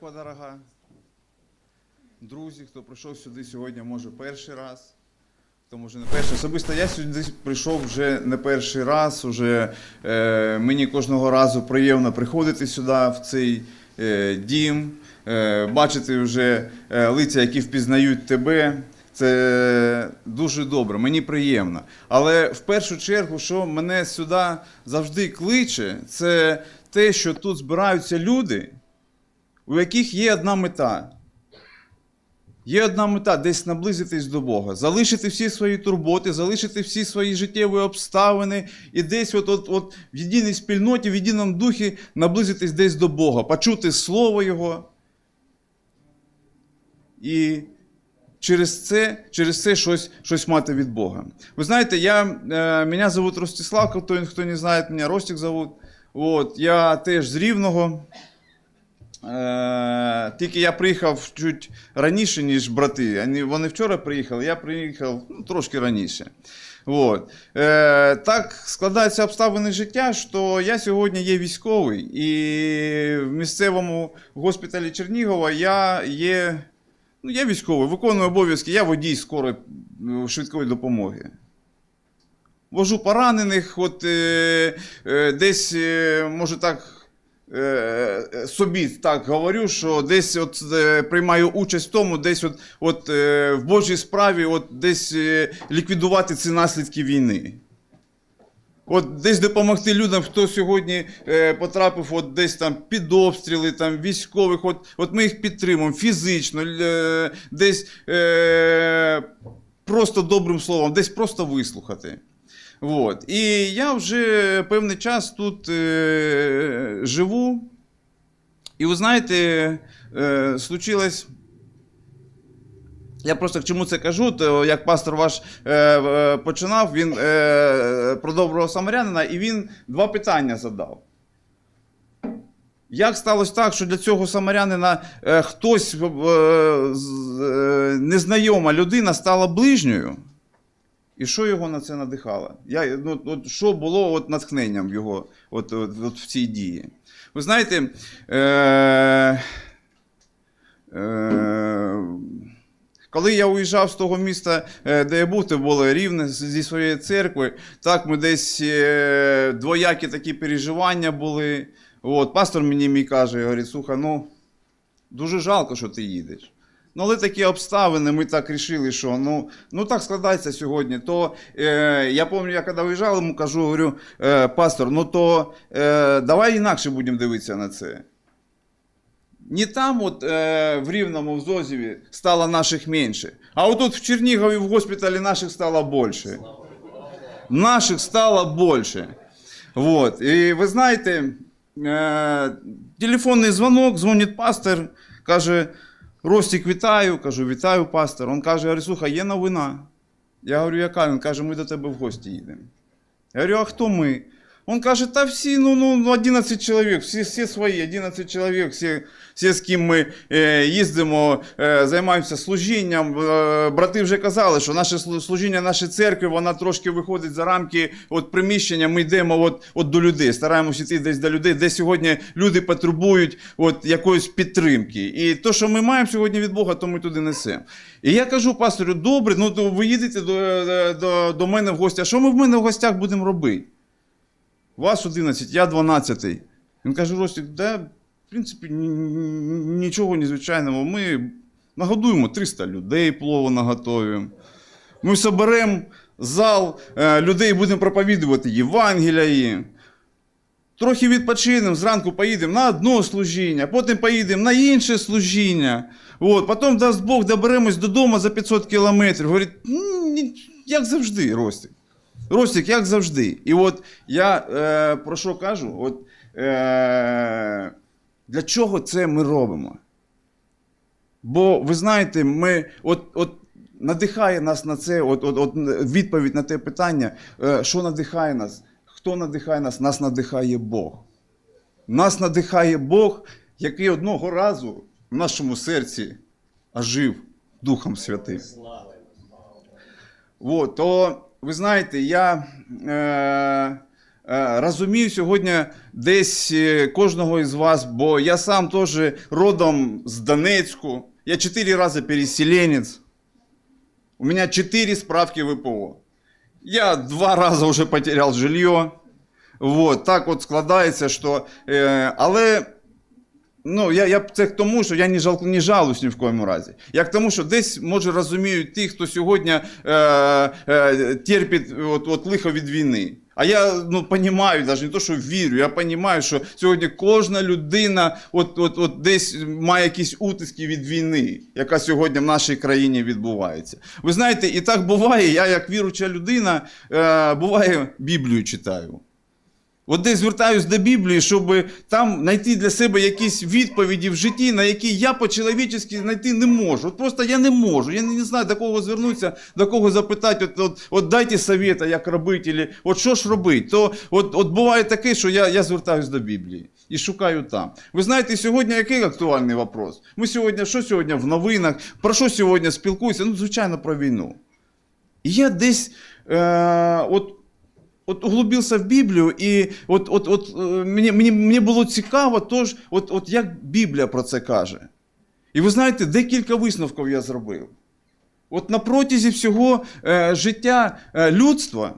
церква дорога. Друзі, хто прийшов сюди сьогодні, може перший раз. Хто може не перший. Особисто я сюди прийшов вже не перший раз. Уже, е, мені кожного разу приємно приходити сюди, в цей е, дім, е, бачити вже е, лиця, які впізнають тебе. Це дуже добре, мені приємно. Але в першу чергу, що мене сюди завжди кличе, це те, що тут збираються люди, у яких є одна мета. Є одна мета десь наблизитись до Бога, залишити всі свої турботи, залишити всі свої життєві обставини і десь от, от, от в єдиній спільноті, в єдиному духі наблизитись десь до Бога, почути Слово Його. І через це, через це щось, щось мати від Бога. Ви знаєте, я, е, мене зовут Ростислав, хто, хто не знає, мене Ростик зовут. От, я теж з Рівного. Е, тільки я приїхав чуть раніше, ніж брати. Вони, вчора приїхали, я приїхав ну, трошки раніше. От. Е, так складаються обставини життя, що я сьогодні є військовий, і в місцевому госпіталі Чернігова я є, ну, я військовий, виконую обов'язки, я водій скорої е, швидкої допомоги. Вожу поранених, от е, е, десь, е, може так, собі так говорю, що десь от, е, приймаю участь в тому, десь от, от, е, в Божій справі, от, десь е, ліквідувати ці наслідки війни. От десь допомогти людям, хто сьогодні е, потрапив от десь там під обстріли, там військових, от, от ми їх підтримуємо фізично, е, десь е, просто добрим словом, десь просто вислухати. От. І я вже певний час тут е, живу. І ви знаєте, е, случилось. Я просто к чому це кажу, то як пастор ваш е, е, починав, він е, про доброго самарянина, і він два питання задав. Як сталося так, що для цього самарянина е, хтось, е, е, незнайома людина стала ближньою? І що його на це надихало? Я, ну, от, що було от, натхненням його от, от, от в цій дії? Ви знаєте, е, е, коли я уїжджав з того міста, е, де я був, це було рівне зі своєї церкви, так ми десь е, двоякі такі переживання були. От, пастор мені мій каже, говорить, слухай, ну дуже жалко, що ти їдеш. Ну, але такі обставини, ми так рішили, що ну, ну так складається сьогодні. То е, я пам'ятаю, я коли виїжджав, йому кажу, говорю, е, пастор, ну то е, давай інакше будемо дивитися на це. Не там, от е, в Рівному, в Зозіві стало наших менше, а отут в Чернігові в госпіталі наших стало більше. Наших стало більше. Вот. І ви знаєте, е, телефонний дзвонок, дзвонить пастор, каже, Ростик, вітаю. Кажу, вітаю, пастор. Він каже, говорю, є новина. Я говорю, яка? Він каже, ми до тебе в гості їдемо. Я говорю, а хто ми? Он каже, та всі, ну, ну, 11 чоловік, всі, всі свої, 11 чоловік, всі, всі з ким ми е, їздимо, е, займаємося служінням. Е, брати вже казали, що наше служіння нашої церкви, вона трошки виходить за рамки от, приміщення, ми йдемо от, от до людей, стараємося йти десь до людей, де сьогодні люди потребують от, якоїсь підтримки. І то, що ми маємо сьогодні від Бога, то ми туди несемо. І я кажу пастору, добре, ну ви їдете до, до, до мене в гості, а що ми в мене в гостях будемо робити? Вас 11, я 12. Він каже, Ростик, да, в принципі, ні- ні- нічого незвичайного. Ми нагодуємо 300 людей, плову наготовимо. Ми соберемо зал е, людей, будемо проповідувати Євангелія. Трохи відпочинемо, зранку поїдемо на одне служіння, потім поїдемо на інше служіння. От, потім, дасть Бог, доберемось додому за 500 кілометрів. Говорить, як завжди, Ростик. Ростик, як завжди. І от я е, про що кажу? От, е, для чого це ми робимо? Бо ви знаєте, ми от, от надихає нас на це, от, от, от відповідь на те питання, е, що надихає нас, хто надихає нас, нас надихає Бог. Нас надихає Бог, який одного разу в нашому серці ожив Духом Святим. От, то ви знаєте, я е, е, розумію сьогодні десь е, кожного із вас, бо я сам теж родом з Донецьку. Я чотири рази переселенець. У меня четыре справки ВПО. Я два раза уже потерял жилье. Вот, так от складається, що. Е, але ну, я, я, це к тому, що я не, жал, не жалуюсь ні в коєму разі. Я к тому, що десь, може, розуміють ті, хто сьогодні е, е, терпить от, от лихо від війни. А я ну, понимаю, навіть не то, що вірю, я розумію, що сьогодні кожна людина от, от, от десь має якісь утиски від війни, яка сьогодні в нашій країні відбувається. Ви знаєте, і так буває, я як віруча людина, е, буває, Біблію читаю. От десь звертаюсь до Біблії, щоб там знайти для себе якісь відповіді в житті, на які я по-чоловічески знайти не можу. От просто я не можу. Я не, знаю, до кого звернутися, до кого запитати, от, от, от дайте совета, як робити, або, от що ж робити. То от, от буває таке, що я, я звертаюсь до Біблії і шукаю там. Ви знаєте, сьогодні який актуальний вопрос? Ми сьогодні, що сьогодні в новинах, про що сьогодні спілкуюся? Ну, звичайно, про війну. І я десь е, от, от углубився в Біблію, і от, от, от, е, мені, мені, мені було цікаво, тож, от, от як Біблія про це каже. І ви знаєте, декілька висновків я зробив. От на протязі всього е, життя е, людства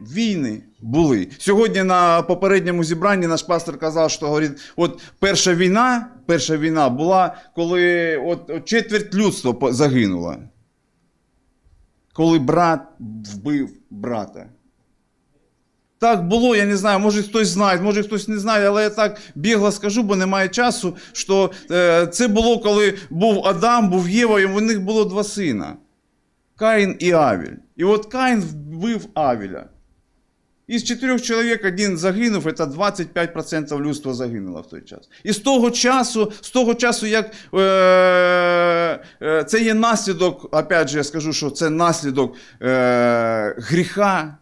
війни були. Сьогодні на попередньому зібранні наш пастор казав, що говорить, от перша війна, перша війна була, коли от, от четверть людства загинула. Коли брат вбив брата. Так було, я не знаю, може хтось знає, може хтось не знає, але я так бігло скажу, бо немає часу. Що е, це було, коли був Адам, був Єва, і в них було два сина Каїн і Авіль. І от Каїн вбив Авіля. Із чотирьох чоловік один загинув, це 25% людства загинуло в той час. І з того часу, з того часу, як е, е, це є наслідок, опять же, я скажу, що це наслідок е, гріха,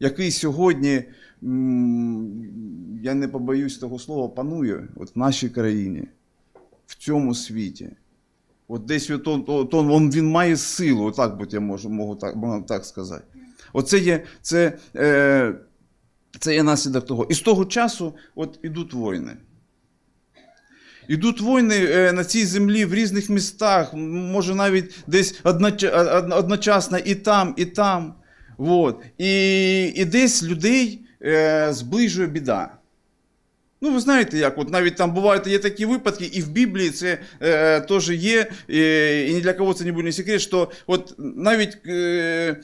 який сьогодні, я не побоюсь того слова, панує от в нашій країні, в цьому світі. От десь от, от, он, він має силу, отак от я можу, можу, так, можу так сказати. Оце є, це, е, це є наслідок того. І з того часу от ідуть війни. Ідуть війни е, на цій землі в різних містах, може навіть десь одноча- одночасно і там, і там. Вот. І, і десь людей е, зближує біда. Ну, ви знаєте, як, от навіть там бувають є такі випадки, і в Біблії це е, теж є, е, і ні для кого це не буде не секрет, що от навіть е,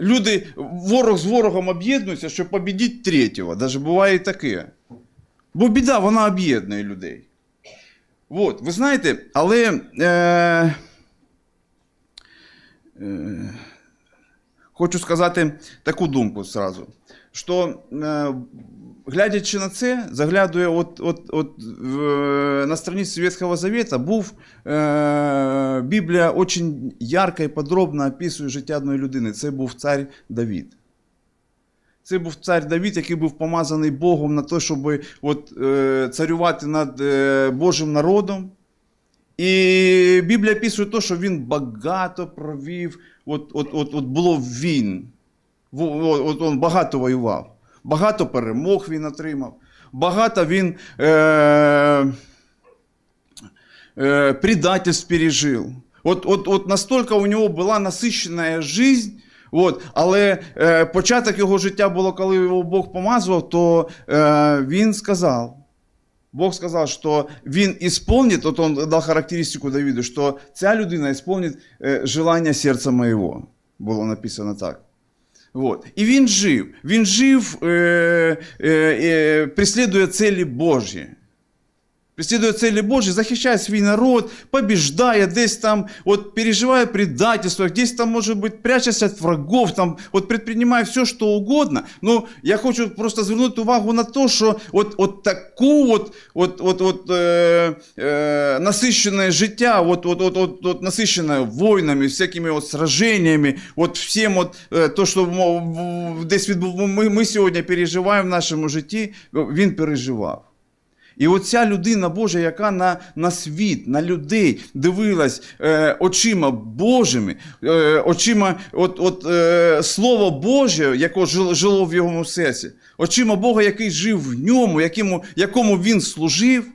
люди, ворог з ворогом об'єднуються, щоб побідіть третього. Даже буває і таке. Бо біда, вона об'єднує людей. От, ви знаєте, але. Е, е, хочу сказати таку думку зразу, що е, глядячи на це, заглядує от, от, от на страниці Ветхого Завета, був е, Біблія дуже ярко і подробно описує життя одної людини. Це був цар Давід. Це був цар Давід, який був помазаний Богом на те, щоб от, е, царювати над е, Божим народом. І Біблія описує те, що він багато провів, от, от, от, от було війн. В- От, от, він багато воював, багато перемог він отримав, багато він е, е, предательств пережив. От, от, от настільки у нього була насичена життя, От, але е, початок його життя було, коли його Бог помазував, то е, він сказав, Бог сказав, що він ісполнить, от он дав характеристику Давіду, що ця людина ісполнить е, желання серця моєго. Було написано так. Вот. І він жив. Він жив, е, е, е, преслідує цілі Божі. Преслідує цілі Божі, захищає свій народ, побіждає, десь там от, переживає предательство, десь там, може бути, прячеться від врагов, там, от, предпринимає все, що угодно. Ну, я хочу просто звернути увагу на те, що от, от таку от, от, от, от, е, е, насичене життя, от, от, от, от, от, насичене війнами, всякими от сражениями, от всім от, е, то, що мо- в- десь відбув, ми, ми сьогодні переживаємо в нашому житті, він переживав. І оця людина Божа, яка на, на світ, на людей дивилась е, очима Божими, е, очима от, от, е, Слова Боже, яке жило в його серці, очима Бога, який жив в ньому, якому, якому він служив,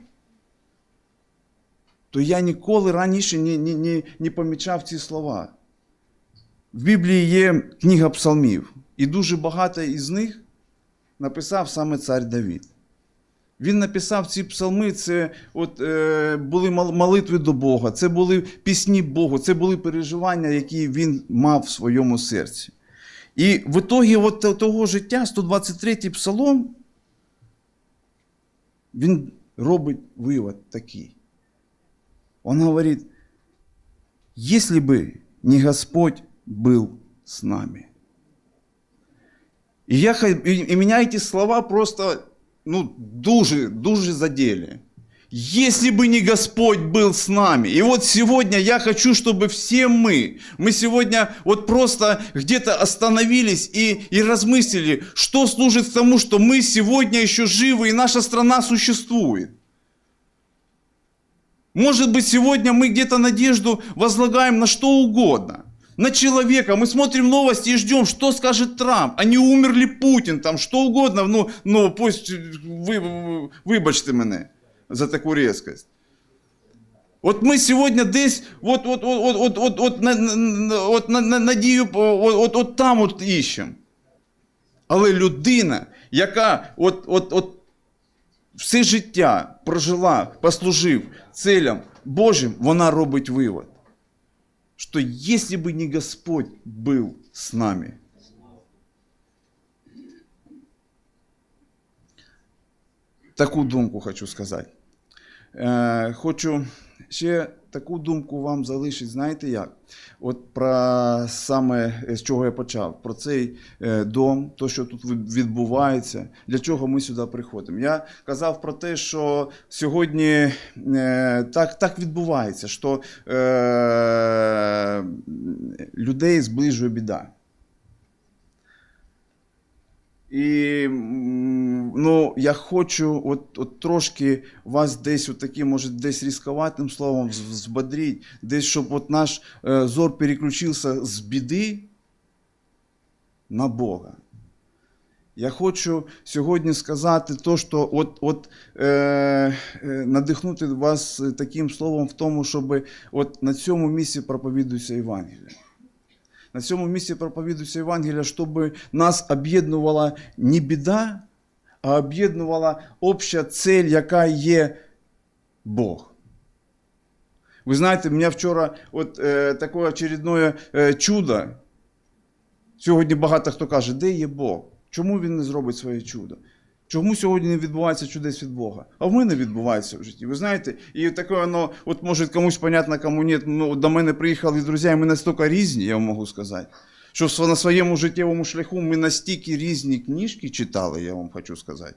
то я ніколи раніше не, не, не, не помічав ці слова. В Біблії є книга псалмів, і дуже багато із них написав саме цар Давід. Він написав ці псалми, це от, е, були молитви до Бога, це були пісні Богу, це були переживання, які він мав в своєму серці. І в ітогі от того життя, 123-й псалом, він робить вивод такий. Он говорит, если бы не Господь был с нами. І, я, і мене ці слова просто ну, дуже, дуже задели. Если бы не Господь был с нами. И вот сегодня я хочу, чтобы все мы, мы сегодня вот просто где-то остановились и, и размыслили, что служит тому, что мы сегодня еще живы и наша страна существует. Может быть, сегодня мы где-то надежду возлагаем на что угодно. На человека. Мы смотрим новости и ждем, что скажет Трамп. А не умер ли Путин, там, что угодно. Ну, ну пусть вы, вы, вибачте мене за таку різкость. От ми сьогодні десь от, от, от, от, от, от, на, на, от, на, на, надію от, от, от там от іщемо. Але людина, яка от, от, от все життя прожила, послужив целям Божим, вона робить вивод, що если бы не Господь был с нами, таку думку хочу сказать. Е, хочу ще таку думку вам залишити, знаєте як? От про саме з чого я почав, про цей е, дом, то, що тут відбувається, для чого ми сюди приходимо. Я казав про те, що сьогодні е, так, так відбувається, що е, людей зближує біда. І ну, я хочу от, от трошки вас десь от таким, може, десь різковатим словом з- десь, щоб от наш е, зор переключився з біди на Бога. Я хочу сьогодні сказати то, що от, от, е, е, надихнути вас таким словом в тому, щоб от на цьому місці проповідується Євангеліє. На цьому місці проповідується Євангелія, щоб нас об'єднувала не біда, а об'єднувала обща цель, яка є Бог. Ви знаєте, у мене вчора от е, таке очередне е, чудо. Сьогодні багато хто каже, де є Бог? Чому він не зробить своє чудо? Чому сьогодні не відбувається чудес від Бога? А в мене відбувається в житті. Ви знаєте, і таке воно, от може комусь понятно, кому ні. Ну, до мене приїхали друзі, і ми настільки різні, я вам можу сказати. Що на своєму життєвому шляху ми настільки різні книжки читали, я вам хочу сказати.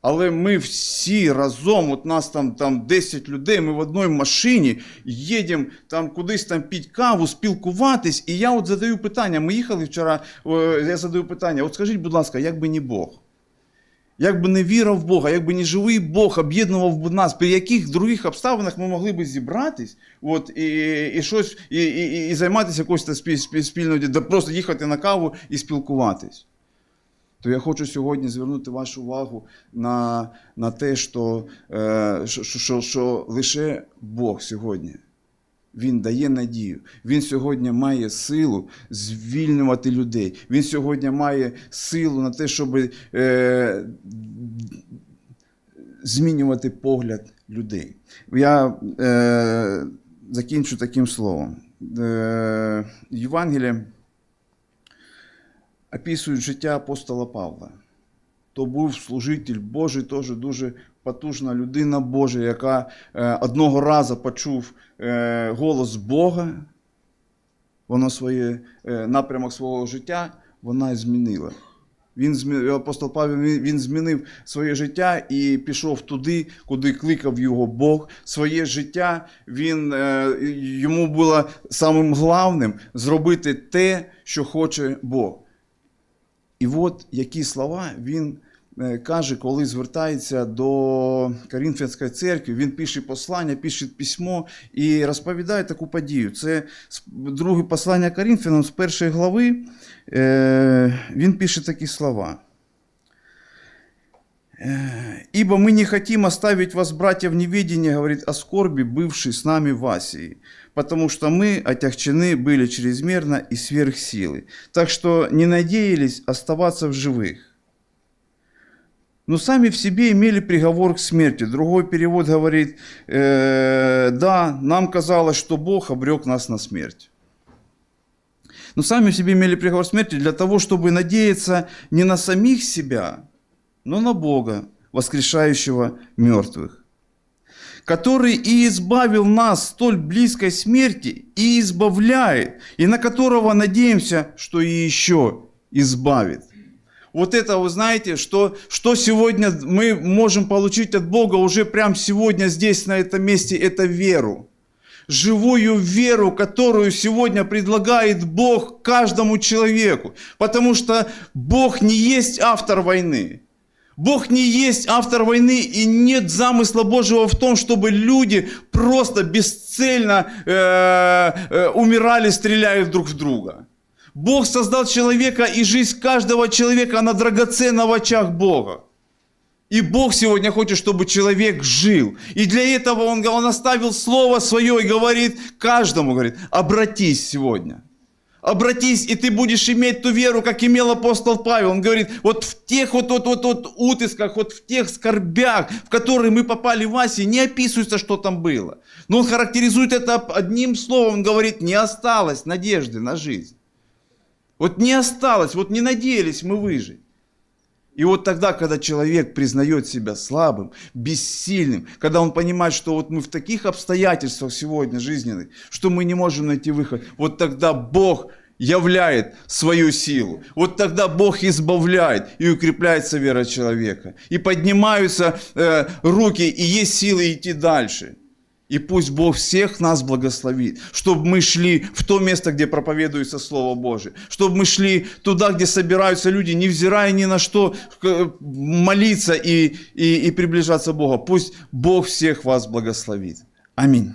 Але ми всі разом, от нас там, там 10 людей, ми в одній машині їдемо там кудись там піть каву, спілкуватись. І я от задаю питання. Ми їхали вчора, я задаю питання: от скажіть, будь ласка, як би не Бог? Як би не віра в Бога, як би не живий Бог об'єднував би нас, при яких других обставинах ми могли б зібратись от, і, і щось, і, і, і займатися якоюсь спільною, де просто їхати на каву і спілкуватись. То я хочу сьогодні звернути вашу увагу на, на те, що, е, що, що, що лише Бог сьогодні. Він дає надію. Він сьогодні має силу звільнювати людей. Він сьогодні має силу на те, щоб е, змінювати погляд людей. Я е, закінчу таким словом. Е, Євангелія описують життя апостола Павла. То був служитель Божий, теж дуже потужна людина Божа, яка е, одного разу почув е, голос Бога, вона своє, е, напрямок свого життя вона змінила. Він апостол Павел він, змінив своє життя і пішов туди, куди кликав його Бог. Своє життя він, йому було самим головним зробити те, що хоче Бог. І от які слова він каже, коли звертається до Коринфянської церкви, він пише послання, пише письмо і розповідає таку подію. Це з- друге послання Коринфянам з першої глави. е, Він пише такі слова. Э, Ибо мы не хотим оставить вас, братья, в неведении, говорит, о скорби, бывшей с нами в Асии, потому что мы отягчены были чрезмерно и сверх силы, так что не надеялись оставаться в живых. Но сами в себе имели приговор к смерти. Другой перевод говорит, э, да, нам казалось, что Бог обрек нас на смерть. Но сами в себе имели приговор смерти для того, чтобы надеяться не на самих себя, но на Бога, воскрешающего мертвых, который и избавил нас столь близкой смерти и избавляет, и на которого надеемся, что и еще избавит. Вот это, вы знаете, что, что сегодня мы можем получить от Бога уже прямо сегодня здесь, на этом месте, это веру. Живую веру, которую сегодня предлагает Бог каждому человеку. Потому что Бог не есть автор войны. Бог не есть автор войны, и нет замысла Божьего в том, чтобы люди просто бесцельно э, э, умирали, стреляя друг в друга. Бог создал человека, и жизнь каждого человека, она драгоценна в очах Бога. И Бог сегодня хочет, чтобы человек жил. И для этого Он, он оставил Слово Свое и говорит каждому, говорит, обратись сегодня. Обратись, и ты будешь иметь ту веру, как имел апостол Павел. Он говорит, вот в тех вот, вот, вот, вот утисках, вот в тех скорбях, в которые мы попали в Асии, не описывается, что там было. Но он характеризует это одним словом. Он говорит, не осталось надежды на жизнь. Вот не осталось, вот не надеялись мы выжить. И вот тогда, когда человек признает себя слабым, бессильным, когда он понимает, что вот мы в таких обстоятельствах сегодня жизненных, что мы не можем найти выход, вот тогда Бог являет свою силу. Вот тогда Бог избавляет и укрепляется вера человека. И поднимаются э, руки, и есть силы идти дальше. И пусть Бог всех нас благословит, чтобы мы шли в то место, где проповедуется Слово Божие, чтобы мы шли туда, где собираются люди, невзирая ни на что, к- молиться и, и, и приближаться к Богу. Пусть Бог всех вас благословит. Аминь.